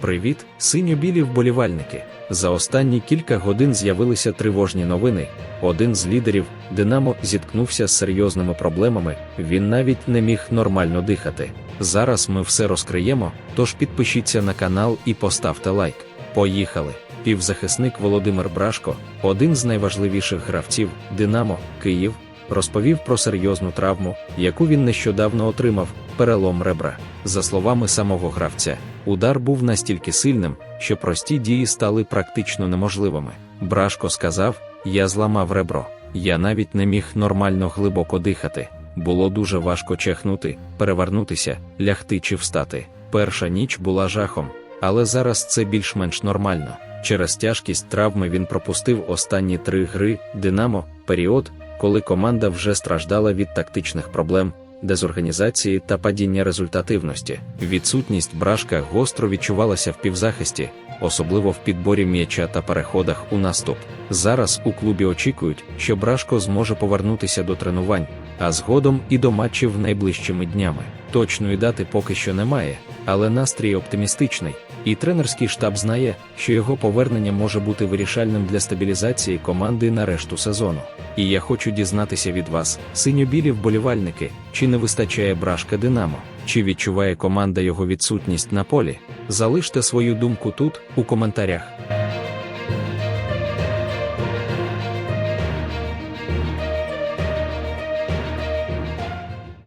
Привіт, синьо-білі вболівальники. За останні кілька годин з'явилися тривожні новини. Один з лідерів Динамо зіткнувся з серйозними проблемами, він навіть не міг нормально дихати. Зараз ми все розкриємо, тож підпишіться на канал і поставте лайк. Поїхали! Півзахисник Володимир Брашко, один з найважливіших гравців Динамо, Київ, розповів про серйозну травму, яку він нещодавно отримав перелом ребра. За словами самого гравця, удар був настільки сильним, що прості дії стали практично неможливими. Брашко сказав: Я зламав ребро, я навіть не міг нормально глибоко дихати. Було дуже важко чехнути, перевернутися, лягти чи встати. Перша ніч була жахом, але зараз це більш-менш нормально. Через тяжкість травми він пропустив останні три гри Динамо, період, коли команда вже страждала від тактичних проблем, дезорганізації та падіння результативності. Відсутність брашка гостро відчувалася в півзахисті, особливо в підборі м'яча та переходах у наступ. Зараз у клубі очікують, що Брашко зможе повернутися до тренувань, а згодом і до матчів найближчими днями. Точної дати поки що немає, але настрій оптимістичний, і тренерський штаб знає, що його повернення може бути вирішальним для стабілізації команди на решту сезону. І я хочу дізнатися від вас, синьо-білі вболівальники, чи не вистачає брашка Динамо, чи відчуває команда його відсутність на полі. Залиште свою думку тут, у коментарях.